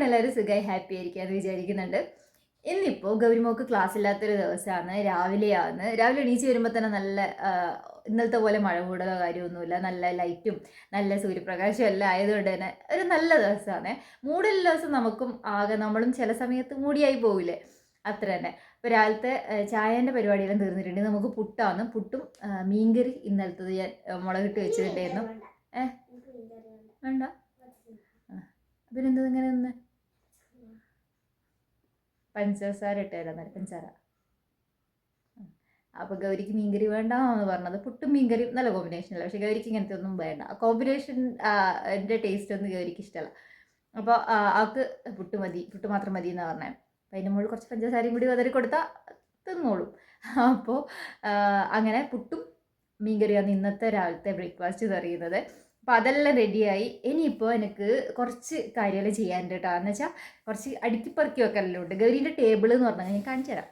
എന്തുകൊണ്ട് എല്ലാവരും സുഖമായി ഹാപ്പി ആയിരിക്കുക എന്ന് വിചാരിക്കുന്നുണ്ട്. ഇന്നിപ്പോൾ ഗൗരിമോക്ക് ക്ലാസ് ഇല്ലാത്തൊരു ദിവസമാണ് രാവിലെയാണ്. രാവിലെ എണീച്ച് വരുമ്പോൾ തന്നെ നല്ല ഇന്നലത്തെ പോലെ മഴ കൂടുതലോ കാര്യമൊന്നുമില്ല. നല്ല ലൈറ്റും നല്ല സൂര്യപ്രകാശവും എല്ലാം ആയതുകൊണ്ട് തന്നെ ഒരു നല്ല ദിവസമാണ്. മൂടുള്ള ദിവസം നമുക്കും ആകെ നമ്മളും ചില സമയത്ത് മൂടിയായി പോവില്ലേ? അത്ര തന്നെ. അപ്പോൾ രാവിലത്തെ ചായേന്റെ പരിപാടിയെല്ലാം തീർന്നിട്ടുണ്ട്. നമുക്ക് പുട്ടാണ്. പുട്ടും മീൻകറി ഇന്നലത്തത് ഞാൻ മുളകിട്ട് വെച്ചിട്ടുണ്ടായിരുന്നു. ഏ? വേണ്ട. പിന്നെ എന്താ ഇങ്ങനെ നിന്ന്? പഞ്ചസാര ഇട്ടുതരാം പഞ്ചസാര. അപ്പോൾ ഗൗരിക്ക് മീൻകറി വേണ്ടാന്ന് പറഞ്ഞത് പുട്ടും മീൻകറിയും നല്ല കോമ്പിനേഷൻ അല്ല? പക്ഷെ ഗൗരിക്ക് ഇങ്ങനത്തെ ഒന്നും വേണ്ട. ആ കോമ്പിനേഷൻ എന്റെ ടേസ്റ്റ് ഒന്നും ഗൗരിക്ക് ഇഷ്ടമല്ല അപ്പോൾ അവൾക്ക് പുട്ട് മതി പുട്ട് മാത്രം മതി എന്ന് പറഞ്ഞത് അപ്പം അതിന്റെ മുകളിൽ കുറച്ച് പഞ്ചസാരയും കൂടി വതറി കൊടുത്താൽ തിന്നോളും. അപ്പോൾ അങ്ങനെ പുട്ടും മീൻകറിയാണ് ഇന്നത്തെ രാവിലത്തെ ബ്രേക്ക്ഫാസ്റ്റ് എന്ന് പറയുന്നത്. അപ്പോൾ അതെല്ലാം റെഡിയായി ഇനിയിപ്പോൾ എനിക്ക് കുറച്ച് കാര്യങ്ങൾ ചെയ്യാനുണ്ട് കേട്ടോ എന്ന് വെച്ചാൽ കുറച്ച് അടുക്കിപ്പറക്കി വെക്കാനെല്ലാം ഉണ്ട് ഗൗരീന്റെ ടേബിൾ എന്ന് പറഞ്ഞാൽ ഞാൻ കാണിച്ചു തരാം.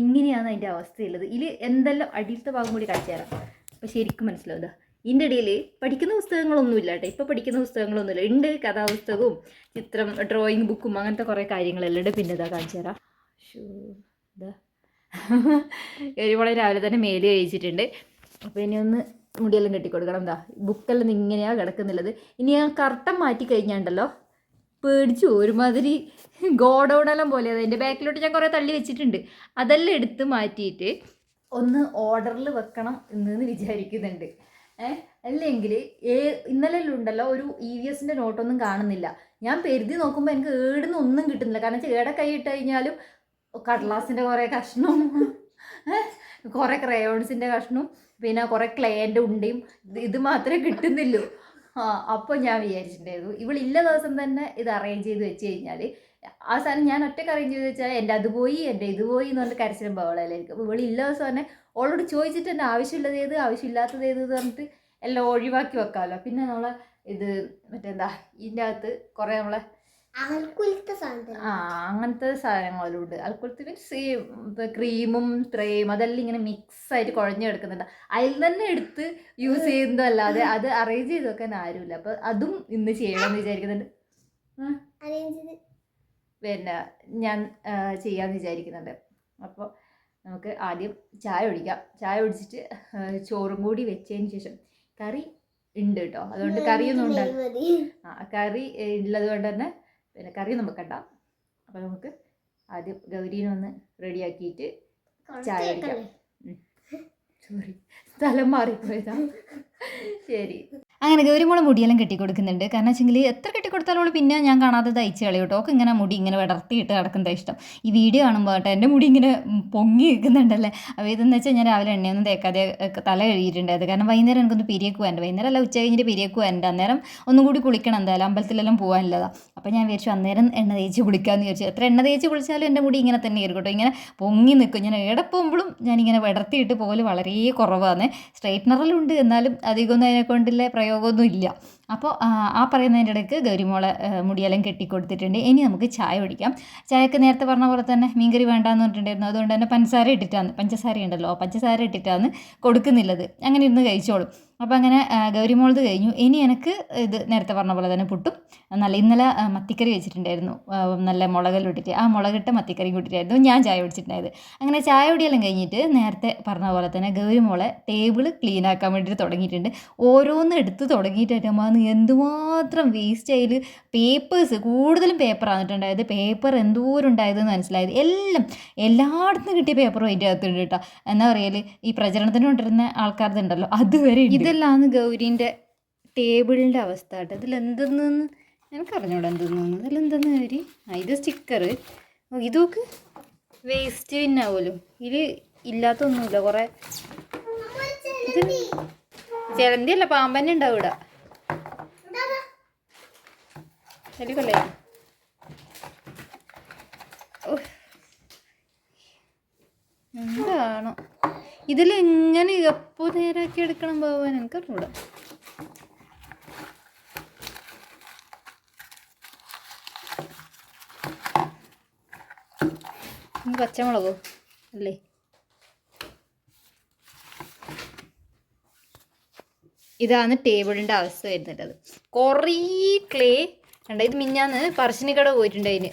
ഇങ്ങനെയാണ് അതിന്റെ അവസ്ഥയുള്ളത്. ഇതിൽ എന്തെല്ലാം അടിയിലത്തെ ഭാഗം കൂടി കാണിച്ചു തരാം. അപ്പോൾ ശരിക്കും മനസ്സിലാവും. ഇതാ ഇതിന്റെ ഇടയിൽ പഠിക്കുന്ന പുസ്തകങ്ങളൊന്നുമില്ല കേട്ടോ ഇപ്പോൾ പഠിക്കുന്ന പുസ്തകങ്ങളൊന്നുമില്ല ഉണ്ട് കഥാപുസ്തകവും ചിത്രം ഡ്രോയിങ് ബുക്കും അങ്ങനത്തെ കുറേ കാര്യങ്ങളെല്ലാം ഉണ്ട്. പിന്നെ ഇതാ കാണിച്ചു തരാം. ഷൂ ഇതാ ഒരുപാട് രാവിലെ തന്നെ മേൽ കഴിച്ചിട്ടുണ്ട്. അപ്പോൾ ഇനി ഒന്ന് മുടിയെല്ലാം കെട്ടിക്കൊടുക്കണം. എന്താ ബുക്കെല്ലാം ഇങ്ങനെയാണ് കിടക്കുന്നുള്ളത്. ഇനി ആ കർട്ടൻ മാറ്റി കഴിഞ്ഞാണ്ടല്ലോ? പേടിച്ചു. ഒരുമാതിരി ഗോഡൗണെല്ലാം പോലെ. അതിന്റെ ബാക്കിലോട്ട് ഞാൻ കുറേ തള്ളി വെച്ചിട്ടുണ്ട്. അതെല്ലാം എടുത്ത് മാറ്റിയിട്ട് ഒന്ന് ഓർഡറിൽ വെക്കണം എന്ന് വിചാരിക്കുന്നുണ്ട്. ഏഹ് അല്ലെങ്കിൽ ഏ ഇന്നലെ ഉണ്ടല്ലോ ഒരു ഇ വി എസിന്റെ നോട്ടൊന്നും കാണുന്നില്ല. ഞാൻ പെരുതി നോക്കുമ്പോൾ എനിക്ക് ഏടുന്ന ഒന്നും കിട്ടുന്നില്ല. കാരണം ഏടെ കൈ ഇട്ട് കഴിഞ്ഞാലും കടലാസിന്റെ കുറേ കഷ്ണവും കുറേ ക്രയോൺസിന്റെ കഷ്ണവും പിന്നെ കുറേ ക്ലേന്റെ ഉണ്ടയും ഇത് മാത്രമേ കിട്ടുന്നില്ലൂ. ആ അപ്പോൾ ഞാൻ വിചാരിച്ചിട്ടുണ്ടായിരുന്നു. ഇവളില്ല ദിവസം തന്നെ ഇത് അറേഞ്ച് ചെയ്ത് വെച്ച് കഴിഞ്ഞാൽ ആ സാധനം ഞാൻ ഒറ്റയ്ക്ക് അറേഞ്ച് ചെയ്ത് വെച്ചാൽ എന്റെ അത് പോയി എന്റെ ഇത് പോയി എന്ന് പറഞ്ഞിട്ട് കരച്ചിലും ബഹളമായിരിക്കും അപ്പോൾ ഇവളില്ല ദിവസം തന്നെ അവളോട് ചോദിച്ചിട്ട് എന്റെ ആവശ്യമുള്ളത് ഏത് ആവശ്യമില്ലാത്തത് ഏത് എന്ന് പറഞ്ഞിട്ട് എല്ലാം ഒഴിവാക്കി വെക്കാമല്ലോ പിന്നെ നമ്മളെ ഇത് മറ്റെന്താ ഇതിന്റെ അകത്ത് കുറേ നമ്മളെ ആ അങ്ങനത്തെ സാധനങ്ങളും ഉണ്ട് അതുപോലത്തെ മീൻസ് ഈ ക്രീമും ത്രയും അതെല്ലാം ഇങ്ങനെ മിക്സ് ആയിട്ട് കുഴഞ്ഞു കിടക്കുന്നുണ്ട് അതിൽ തന്നെ എടുത്ത് യൂസ് ചെയ്യുന്നതല്ലാതെ അത് അറേഞ്ച് ചെയ്ത് വെക്കാൻ ആരുമില്ല. അപ്പൊ അതും ഇന്ന് ചെയ്യണമെന്ന് വിചാരിക്കുന്നുണ്ട്. പിന്നെ ഞാൻ ചെയ്യാന്ന് ചെയ്യാമെന്ന് വിചാരിക്കുന്നുണ്ട്. അപ്പോൾ നമുക്ക് ആദ്യം ചായ ഒഴിക്കാം ചായ ഒഴിച്ചിട്ട് ചോറും കൂടി വെച്ചതിന് ശേഷം കറി ഉണ്ട് കേട്ടോ. അതുകൊണ്ട് കറിയൊന്നും ഉണ്ടാകും ആ കറി ഉള്ളത് കൊണ്ട് തന്നെ പിന്നെ കറിയൊന്നും വെക്കണ്ട അപ്പോൾ നമുക്ക് ആദ്യം ഗൗരീനെ ഒന്ന് റെഡിയാക്കിയിട്ട് ചായ കുടിക്കാം. സോറി സ്ഥലം മാറിപ്പോയതാ. ശരി. അങ്ങനെ ഗൗരിമോളെ മുടിയെല്ലാം കെട്ടിക്കൊടുക്കുന്നുണ്ട്. കാരണം വെച്ചെങ്കിൽ എത്ര കെട്ടിക്കൊടുത്താലും അവൾ പിന്നെ ഞാൻ കാണാതെ തയ്ച്ച് കളയും കേട്ടോ. ഒക്കെ ഇങ്ങനെ മുടി ഇങ്ങനെ വിടർത്തിയിട്ട് കിടക്കുന്നത് ഇഷ്ടം. ഈ വീഡിയോ കാണുമ്പോൾ കേട്ടോ എന്റെ മുടി ഇങ്ങനെ പൊങ്ങി നിൽക്കുന്നുണ്ടല്ലേ? അപ്പോൾ ഇതെന്ന് വെച്ചാൽ ഞാൻ രാവിലെ എണ്ണയൊന്നും തേക്കാതെ തല കഴുകിയിട്ടുണ്ടായത് കാരണം വൈകുന്നേരം എനിക്കൊന്ന് പിരിയക്ക് പോകാൻ വൈകുന്നേരം അല്ല ഉച്ച കഴിഞ്ഞിട്ട് പിരിയക്ക് പോകാനുണ്ട്. അന്നേരം ഒന്നും കൂടി കുളിക്കണം എന്തായാലും. അമ്പലത്തിലെല്ലാം പോകാനുള്ളതാണ് അപ്പോൾ ഞാൻ വിചാരിച്ചു അന്നേരം എണ്ണ തേച്ച് കുളിക്കാമെന്ന് വിചാരിച്ചു. എത്ര എണ്ണ തേച്ച് കുളിച്ചാലും എന്റെ മുടി ഇങ്ങനെ തന്നെ ആയിരിക്കും കേട്ടോ. ഇങ്ങനെ പൊങ്ങി നിൽക്കും. ഞാൻ എവിടെ പോകുമ്പോഴും ഞാനിങ്ങനെ വിടർത്തിയിട്ട് പോലും വളരെ കുറവാണ്. സ്ട്രൈറ്റ്നറിലുണ്ട്. എന്നാലും അധികമൊന്നും അതിനെ കൊണ്ടുള്ള പ്രയോഗമൊന്നും ഇല്ല അപ്പോൾ ആ, പറയുന്നതിന്റെ ഇടയ്ക്ക് ഗൗരിമോളെ മുടിയെല്ലാം കെട്ടിക്കൊടുത്തിട്ടുണ്ട്. ഇനി നമുക്ക് ചായ കുടിക്കാം. ചായക്ക് നേരത്തെ പറഞ്ഞ പോലെ തന്നെ മീൻകറി വേണ്ടാന്ന് പറഞ്ഞിട്ടുണ്ടായിരുന്നു. അതുകൊണ്ട് തന്നെ പഞ്ചസാര ഇട്ടിട്ടാണ് പഞ്ചസാര ഉണ്ടല്ലോ പഞ്ചസാര ഇട്ടിട്ടാണ് കൊടുക്കുന്നില്ലത്. അങ്ങനെ ഇരുന്ന് കഴിച്ചോളും. അപ്പോൾ അങ്ങനെ ഗൗരി ഗൗരിമോളത് കഴിഞ്ഞു. ഇനി എനിക്ക് ഇത് നേരത്തെ പറഞ്ഞ പോലെ തന്നെ പുട്ടും നല്ല ഇന്നലെ മത്തിക്കറി വെച്ചിട്ടുണ്ടായിരുന്നു. നല്ല മുളകെല്ലാം ഇട്ടിട്ട്. ആ മുളകിട്ട മത്തിക്കറി കൂട്ടിയിട്ടായിരുന്നു ഞാൻ ചായ കുടിച്ചിട്ടുണ്ടായത്. അങ്ങനെ ചായ കുടിയെല്ലാം കഴിഞ്ഞിട്ട് നേരത്തെ പറഞ്ഞ പോലെ തന്നെ ഗൗരിമോളെ ടേബിൾ ക്ലീൻ ആക്കാൻ വേണ്ടിയിട്ട് തുടങ്ങിയിട്ടുണ്ട്. ഓരോന്ന് എടുത്ത് തുടങ്ങിയിട്ടായിട്ട് അമ്മ. എന്തുമാത്രം വേസ്റ്റ് അതിൽ പേപ്പേഴ്സ് കൂടുതലും പേപ്പർ ആണിട്ടുണ്ടായത് പേപ്പർ എന്തോരം ഉണ്ടായതെന്ന് മനസ്സിലായത്. എല്ലാം എല്ലായിടത്തും കിട്ടിയ പേപ്പറും അതിന്റെ അകത്തുണ്ട് കേട്ടോ. എന്താ പറയുക ഈ പ്രചരണത്തിന് കൊണ്ടിരുന്ന ആൾക്കാർ ഉണ്ടല്ലോ അതുവരെ ഇതെല്ലാം ഗൗരീന്റെ ടേബിളിന്റെ അവസ്ഥ കേട്ടോ. ഇതിൽ എന്തെന്ന് എനിക്കറിഞ്ഞൂടെ എന്തെന്ന് ഇതിലെന്തെന്ന് ഗൗരി? ആ ഇത് സ്റ്റിക്കർ ഇതൊക്കെ വേസ്റ്റ് പിന്നെ ആവുമല്ലോ ഇത് ഇല്ലാത്തൊന്നുമില്ല കുറേ. ഇത് അല്ല പാമ്പന്നെ ഉണ്ടാവും ഇവിടെ ശരി എന്താണോ ഇതിൽ എങ്ങനെ എപ്പോ നേരാക്കി എടുക്കണം പോവാൻ എനിക്കറിഞ്ഞൂടാ. പച്ചമുളകോ? അല്ലേ? ഇതാണ് ടേബിളിന്റെ അവസ്ഥ വരുന്നത് കുറേ ക്ലേ ഉണ്ട് ഇത് മിഞ്ഞാന്ന് പറശ്ശിനിക്കട പോയിട്ടുണ്ട് അതിന്.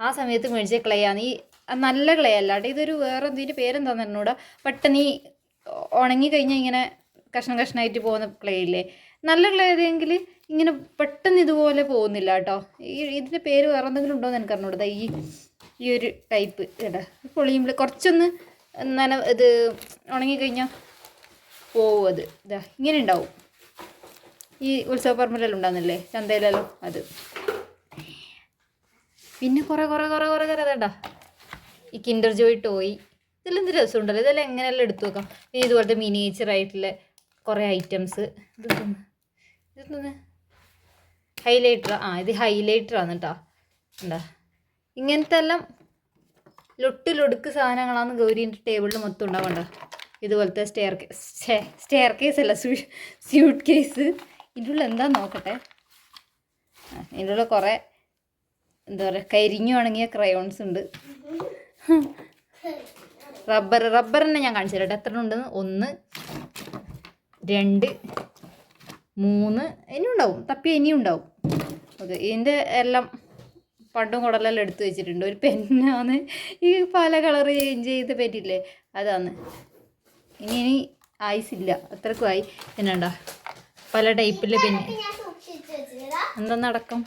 ആ സമയത്ത് മേടിച്ച ക്ലേ ആണ്. ഈ നല്ല ക്ലേ അല്ലാണ്ട് ഇതൊരു വേറെ ഇതിന്റെ പേരെന്താന്ന് എന്നോട് പെട്ടെന്ന് ഈ ഉണങ്ങി കഴിഞ്ഞാൽ ഇങ്ങനെ കഷ്ണം കഷ്ണമായിട്ട് പോകുന്ന ക്ലേ ഇല്ലേ നല്ല ക്ലേ ഏതെങ്കിൽ ഇങ്ങനെ പെട്ടെന്ന് ഇതുപോലെ പോകുന്നില്ല കേട്ടോ. ഈ ഇതിന്റെ പേര് വേറെ എന്തെങ്കിലും ഉണ്ടോ എന്ന് എനിക്ക് അറിഞ്ഞൂടാ. ഈ ഈ ഒരു ടൈപ്പ് കേട്ടോ. പൊളിയുമ്പോൾ കുറച്ചൊന്ന് നന ഇത് ഉണങ്ങിക്കഴിഞ്ഞാൽ പോവും അത്. ഇതാ ഇങ്ങനെ ഉണ്ടാവും. ഈ ഉത്സവ പറമ്പിലെല്ലാം ഉണ്ടാകുന്നില്ലേ ചന്തയിലെല്ലാം അത്. പിന്നെ കുറേ കുറേ കുറേ കുറേ കുറേ അതേണ്ട ഈ കിൻഡർ ജോയ് ടോയ് ഇതെല്ലാം എന്ത് രസമുണ്ടല്ലോ. ഇതെല്ലാം എങ്ങനെയെല്ലാം എടുത്തു വെക്കാം? പിന്നെ ഇതുപോലത്തെ മിനിയേച്ചർ ആയിട്ടുള്ള കുറേ ഐറ്റംസ് ഇതെന്താണ് ഹൈലൈറ്റർ ആ ഇത് ഹൈലൈറ്റർ ആണ് കേട്ടോ എന്താ ഇങ്ങനത്തെ എല്ലാം ലൊട്ടിലൊടുക്ക് സാധനങ്ങളാണ് ഗൗരീന്റെ ടേബിളിൽ മൊത്തം ഉണ്ടാവണ്ട? ഇതുപോലത്തെ സ്റ്റെയർ കേസ് സ്റ്റെയർ കേസ് അല്ല സ്യൂട്ട് കേസ് ഇതിനുള്ള എന്താ നോക്കട്ടെ? ആ, ഇതിനുള്ള കുറേ എന്താ പറയുക കരിഞ്ഞു ഉണങ്ങിയ ക്രയോൺസ് ഉണ്ട്. റബ്ബർ റബ്ബർ തന്നെ ഞാൻ കാണിച്ചു തരാം എത്ര ഉണ്ടെന്ന്? ഒന്ന് രണ്ട് മൂന്ന് ഇനിയും ഉണ്ടാവും. തപ്പി ഇനിയും ഉണ്ടാവും. ഓക്കെ ഇതിന്റെ എല്ലാം പണ്ടും കുടലെല്ലാം എടുത്തു വെച്ചിട്ടുണ്ട്. ഒരു പെന്നാണ്. ഈ പല കളർ ചേഞ്ച് ചെയ്ത് പറ്റില്ലേ? അതാണ്. ഇനി ഇനി ആയിസില്ല അത്രക്കും ആയി. പിന്നെണ്ടാ പല ടൈപ്പിലെ പെന്ന് എന്താ നടക്കം?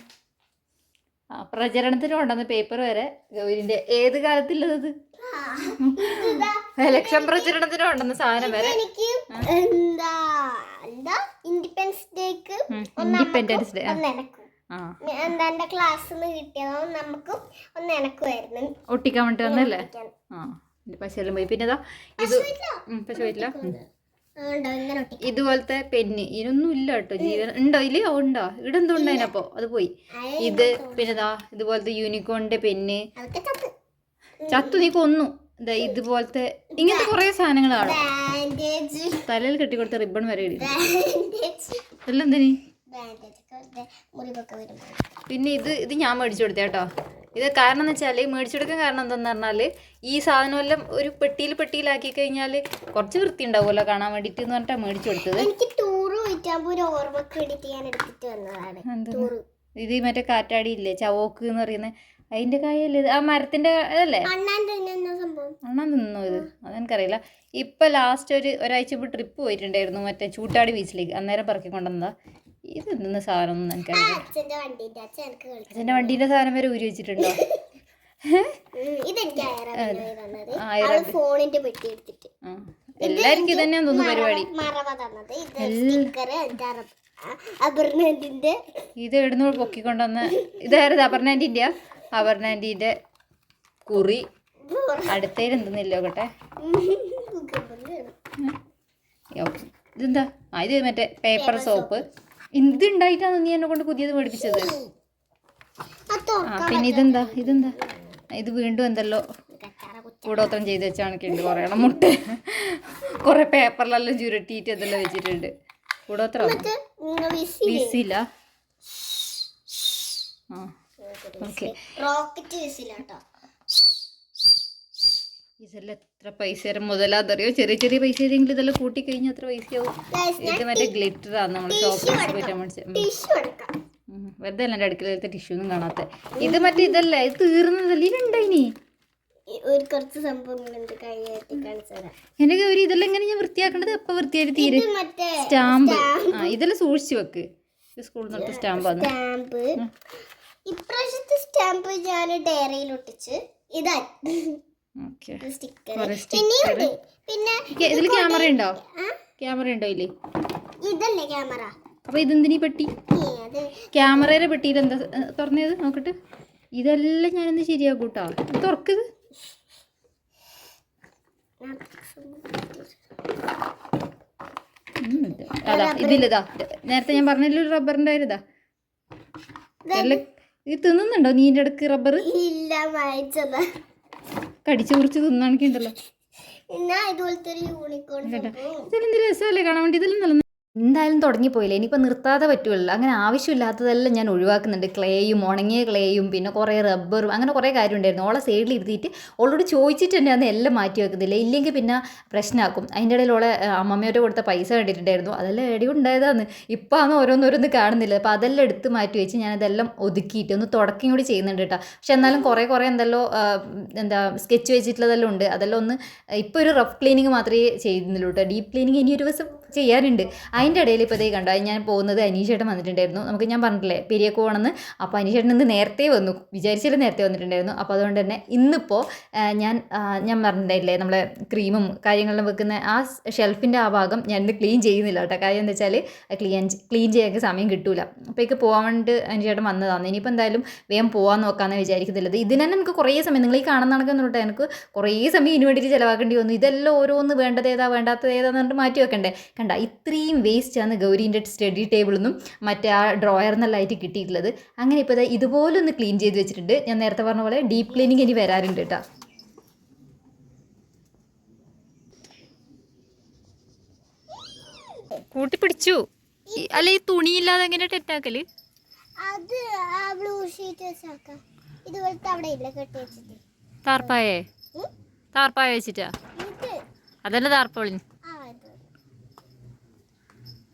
പ്രചരണത്തിന് കൊണ്ടുവന്ന പേപ്പർ വരെ. ഗൗരിന്റെ ഏത് കാലത്തില്ലത് ഇലക്ഷൻ പ്രചരണത്തിന് കൊണ്ടുവന്ന സാധനം വരെ. എനിക്ക് എന്താ എന്താ? ഇൻഡിപെൻഡൻസ് ഡേക്ക് ഇൻഡിപെൻഡൻസ് ഡേ എന്താ എന്റെ ക്ലാസ്സിൽ നിന്ന് കിട്ടിയതോ? നമുക്കും ഒന്ന് എനക്കുമായിരുന്നു. ഒട്ടിക്കാൻ വേണ്ടി വന്നല്ലേ ആ എന്റെ പശയെല്ലാം പോയി പിന്നെ ഇതാ ഇത് ഉം, പോയിട്ടില്ല ഇതുപോലത്തെ പെന്ന്. ഇതിനൊന്നും ഇല്ല കേട്ടോ. ജീവൻ ഉണ്ടോ? ഇല്ലയോ ഉണ്ടോ? ഇവിടെ എന്തോ ഉണ്ടായിനപ്പോ അത് പോയി. ഇത് പിന്നെ ഇതാ ഇതുപോലത്തെ യൂണിക്കോണിന്റെ പെന്ന്. ചത്തു. നീ കൊന്നു. ഇതാ ഇതുപോലത്തെ ഇങ്ങനത്തെ കുറേ സാധനങ്ങളാണ്. തലയിൽ കെട്ടിക്കൊടുത്ത റിബൺ വരെ എല്ലാം എന്തിനി? പിന്നെ ഇത് ഇത് ഞാൻ മേടിച്ചു കൊടുത്തേ കേട്ടോ. ഇത് കാരണം എന്ന് വെച്ചാൽ മേടിച്ചെടുക്കാൻ കാരണം എന്താണെന്ന് പറഞ്ഞാൽ ഈ സാധനമെല്ലാം ഒരു പെട്ടിയിൽ പെട്ടിയിലാക്കി കഴിഞ്ഞാൽ കുറച്ച് വൃത്തി ഉണ്ടാവുമല്ലോ കാണാൻ വേണ്ടിയിട്ട് എന്ന് പറഞ്ഞിട്ടാണ് മേടിച്ചു കൊടുത്തത് എനിക്ക് ടൂറ് ഒരു ഓർമ്മക്ക് വേണ്ടിയിട്ട് ഞാൻ എടുത്തിട്ട് വന്നതാണ്. ഇത് മറ്റേ കാറ്റാടി ഇല്ലേ? ചവോക്ക് എന്ന് പറയുന്നത് അതിന്റെ കായല്ലേ ഇത്? ആ മരത്തിന്റെ അതല്ലേ? അണ്ണാൻ തിന്നോ ഇത്? അതെനിക്കറിയില്ല. ഇപ്പൊ ലാസ്റ്റ് ഒരു ഒരാഴ്ച ഇപ്പൊ ട്രിപ്പ് പോയിട്ടുണ്ടായിരുന്നു മറ്റേ ചൂട്ടാടി ബീച്ചിലേക്ക് അന്നേരം പറക്കി കൊണ്ടുവന്നതാ. ഇത് എന്തെന്ന് സാധനം ഒന്നും എനിക്കറിയില്ല അച്ഛന്റെ വണ്ടീന്റെ എനിക്ക് അച്ഛന്റെ വണ്ടീന്റെ സാധനം വരെ ഊരി വെച്ചിട്ടുണ്ടോ? എല്ലാവർക്കും ഇത് തന്നെയാന്ന് തോന്നുന്നു പരിപാടി. ഇത് എവിടുന്ന് പൊക്കിക്കൊണ്ടുവന്ന ഇതായത് അപർണാന്റിന്റെയാ അപർണാന്റിന്റെ കുറി. അടുത്തേ എന്തെന്നില്ല കേട്ടെ ഇതെന്താ? ഇത് മറ്റേ പേപ്പർ സോപ്പ്. ഇത് ഉണ്ടായിട്ടാണ് നീ എന്നെ കൊണ്ട് പുതിയത് മേടിപ്പിച്ചത്? പിന്നെ ഇതെന്താ? ഇതെന്താ? ഇത് വീണ്ടും എന്തല്ലോ കൂടോത്രം ചെയ്ത് വെച്ചാണ് ഉണ്ട് കുറേ മുട്ട. കുറേ പേപ്പറിലെല്ലാം ചുരുട്ടിയിട്ട് ഇതെല്ലാം വെച്ചിട്ടുണ്ട്. കൂടോത്രം വിസില? ആ ഓക്കെ. റോക്കറ്റ് ഇതെല്ലാം എത്ര പൈസ മുതലാതറിയോ ചെറിയ ചെറിയ പൈസ ഏതെങ്കിലും ഇതെല്ലാം കൂട്ടി കഴിഞ്ഞാൽ എത്ര പൈസയാവും. ഇത് മറ്റേ ഗ്ലിറ്റർ ആണ് നമ്മൾ ഷോപ്പിൽ പോയിട്ട് മേടിച്ചത് വെറുതെ അല്ല എന്റെ അടുക്കളയിലത്തെ ടിഷ്യൂ ഒന്നും കാണാത്ത. ഇത് മറ്റേ ഇതല്ലേ? ഇത് തീർന്നതല്ലേ? ഇതുണ്ടായിനി ഒരു കുറച്ച് സംഭവങ്ങളുണ്ട് എനിക്ക് ഇതെല്ലാം എങ്ങനെ ഞാൻ വൃത്തിയാക്കേണ്ടത്? എപ്പോൾ വൃത്തിയായിട്ട് തീരെ? സ്റ്റാമ്പ്. ആ ഇതെല്ലാം സൂക്ഷിച്ചു വെക്ക്. സ്കൂളിൽ നിന്ന് സ്റ്റാമ്പാണ് സ്റ്റാമ്പ്. ഇപ്രാവശ്യത്തെ സ്റ്റാമ്പ് ഞാൻ ഡയറിയിൽ ഒട്ടിച്ച്. ഇതാ. ഇതിൽ ക്യാമറ ഉണ്ടോ? ക്യാമറ ഉണ്ടോ ഇല്ലേ? ഇതല്ലേ ക്യാമറ. അപ്പോൾ ഇതെന്തിനീ പെട്ടി? ക്യാമറയുടെ പെട്ടിയിൽ എന്താ തുറന്നത് നോക്കട്ടെ. ഇതെല്ലാം ഞാൻ ശരിയാക്കും കേട്ടോ തുറക്കത്. അതാ ഇതിലിതാ നേരത്തെ ഞാൻ പറഞ്ഞല്ലോ റബ്ബറിന്റെ ഇതാ? എല്ലാം ഇത് തിന്നുന്നുണ്ടോ നീന്റെ അടുക്ക് റബ്ബർ ഇല്ല വായിച്ചതാ കടിച്ചു കുറിച്ച് സംഭവം. ഇതെല്ലാം എന്ത് രസമല്ലേ കാണാൻ വേണ്ടി? ഇതെല്ലാം നല്ല എന്തായാലും തുടങ്ങിപ്പോയില്ലേ? ഇനിയിപ്പോൾ നിർത്താതെ പറ്റുമല്ലോ അങ്ങനെ ആവശ്യമില്ലാത്തതെല്ലാം ഞാൻ ഒഴിവാക്കുന്നുണ്ട്. ക്ലേയും ഉണങ്ങിയ ക്ലേയും പിന്നെ കുറേ റബ്ബറും അങ്ങനെ കുറേ കാര്യം ഉണ്ടായിരുന്നു ഓളെ സൈഡിൽ ഇരുത്തിയിട്ട് ഓളോട് ചോദിച്ചിട്ട് തന്നെ അന്ന് എല്ലാം മാറ്റി വെക്കുന്നില്ല. ഇല്ലെങ്കിൽ പിന്നെ പ്രശ്നമാക്കും അതിന്റെ ഇടയിൽ ഓളെ അമ്മമ്മയോട്ട് അമ്മമ്മയോട് കൊടുത്ത പൈസ കണ്ടിട്ടുണ്ടായിരുന്നു. അതെല്ലാം എടി ഉണ്ടായതാണ് ഇപ്പോൾ ആണ് ഓരോന്നോരോന്ന് കാണുന്നില്ല. അപ്പോൾ അതെല്ലാം എടുത്ത് മാറ്റി വെച്ച് ഞാനതെല്ലാം ഒതുക്കിയിട്ട് ഒന്ന് തുടക്കം കൂടി ചെയ്യുന്നുണ്ട് കേട്ടോ. പക്ഷെ എന്നാലും കുറേ കുറേ എന്തെല്ലോ എന്താ സ്കെച്ച് വെച്ചിട്ടുള്ളതെല്ലാം ഉണ്ട്. അതെല്ലാം ഒന്ന് ഇപ്പോൾ ഒരു റഫ് ക്ലീനിങ് മാത്രമേ ചെയ്യുന്നുള്ളൂ കേട്ടോ. ഡീപ്പ് ക്ലീനിങ് ഇനി ഒരു ദിവസം ചെയ്യാനുണ്ട്. അതിന്റെ ഇടയിൽ ഇപ്പോൾ ഇതേ കണ്ടോ ഞാൻ പോകുന്നത് അനീഷേട്ടൻ വന്നിട്ടുണ്ടായിരുന്നു. നമുക്ക് ഞാൻ പറഞ്ഞിട്ടില്ലേ പെരിയക്കോണെന്ന് അപ്പോൾ അനീഷേട്ടൻ ഇന്ന് നേരത്തെ വന്നു വിചാരിച്ചാലും നേരത്തെ വന്നിട്ടുണ്ടായിരുന്നു. അപ്പോൾ അതുകൊണ്ട് തന്നെ ഇന്നിപ്പോൾ ഞാൻ ഞാൻ പറഞ്ഞിട്ടുണ്ടായില്ലേ നമ്മളെ ക്രീമും കാര്യങ്ങളും വെക്കുന്ന ആ ഷെൽഫിന്റെ ആ ഭാഗം ഞാൻ ഇന്ന് ക്ലീൻ ചെയ്യുന്നില്ല കേട്ടോ. കാര്യം എന്താ വെച്ചാൽ ക്ലീൻ ക്ലീൻ ചെയ്യാൻ സമയം കിട്ടൂല. അപ്പോഴേക്ക് പോകാൻ വേണ്ടിയിട്ട് അനീഷേട്ടൻ വന്നതാണ്. ഇനിയിപ്പോൾ എന്തായാലും വേഗം പോകാൻ നോക്കാമെന്ന് വിചാരിക്കുന്നില്ല ഇതിന് തന്നെ എനിക്ക് കുറേ സമയം നിങ്ങൾ ഈ കാണുന്ന കേട്ടോ എനിക്ക് കുറേ സമയം ഇതിന് വേണ്ടിയിട്ട് ചിലവാക്കേണ്ടി വന്നു. ഇതെല്ലാം ഓരോന്ന് വേണ്ടത് ഏതാ വേണ്ടാത്തത് ഏതാന്ന് പറഞ്ഞിട്ട് മാറ്റി വെക്കണ്ടേ. കണ്ട ഇത്രയും വേസ്റ്റാണ് ഗൗരീന്റെ സ്റ്റഡി ടേബിളിൽ നിന്നും മറ്റേ ആ ഡ്രോയർ നിന്നെല്ലായിട്ട് കിട്ടിയിട്ടുള്ളത്. അങ്ങനെ ഇപ്പോൾ ഇതുപോലെ ഒന്ന് ക്ലീൻ ചെയ്ത് വെച്ചിട്ടുണ്ട്. ഞാൻ നേരത്തെ പറഞ്ഞ പോലെ ഡീപ്പ് ക്ലീനിങ് ഇനി വരാറുണ്ട് കേട്ടോ കൂട്ടി പിടിച്ചു അല്ല ഈ തുണിയില്ലാതെ എങ്ങനെ ടെറ്റാക്കൽ അത് ആ ബ്ലൂ ഷീറ്റ് വെച്ചാക്കാം ഇതുപോലത്തെ അവിടെ ഇല്ല കെട്ടി വെച്ചിട്ട്. താർപ്പായേ? താർപ്പായ വെച്ചിട്ടാ? അതന്നെ അതല്ല താർപ്പാളി ആ ഇത്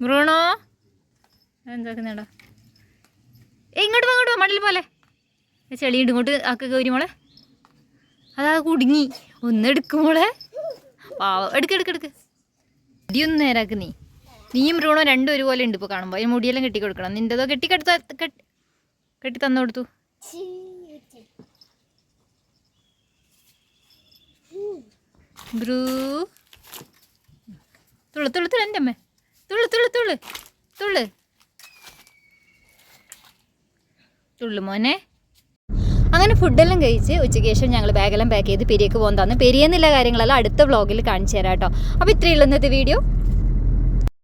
ബ്രൂണോ എന്താക്കുന്നേടാ? ഏ ഇങ്ങോട്ട് വാ, ഇങ്ങോട്ട് മണ്ണിൽ പോലെ. ചെളി ഇങ്ങോട്ട് ആക്ക് കൗരി മോളെ. അതാ കുടുങ്ങി. ഒന്ന് എടുക്കും മോളെ. പാവ. എടുക്ക് എടുക്ക് എടുക്ക്. ഇടിയൊന്നും നേരാക്ക് നീ. നീയും ബ്രൂണോ രണ്ടും ഒരുപോലെ ഉണ്ട് ഇപ്പോൾ കാണുമ്പോൾ അതിന് മുടിയെല്ലാം കെട്ടി കൊടുക്കണം. നിന്റെതോ കെട്ടി കെട്ടി കെട്ടി കെട്ടി തന്നു കൊടുത്തു. ബ്രൂ. തുള്ളു തുള്ളു തുള്ളു എന്റെ അമ്മേ. തുള്ളു തുള്ളു. തുള്ളു മോനെ. അങ്ങനെ ഫുഡെല്ലാം കഴിച്ച് ഉച്ചയ്ക്ക് ശേഷം ഞങ്ങൾ ബാഗെല്ലാം പാക്ക് ചെയ്ത് പെരിയക്ക് പോകാൻ തന്നു. പെരിയെന്നുള്ള കാര്യങ്ങളെല്ലാം അടുത്ത വ്ളോഗിൽ കാണിച്ചു തരാം കേട്ടോ. അപ്പോൾ ഇത്രയുള്ള ഇന്നത്തെ വീഡിയോ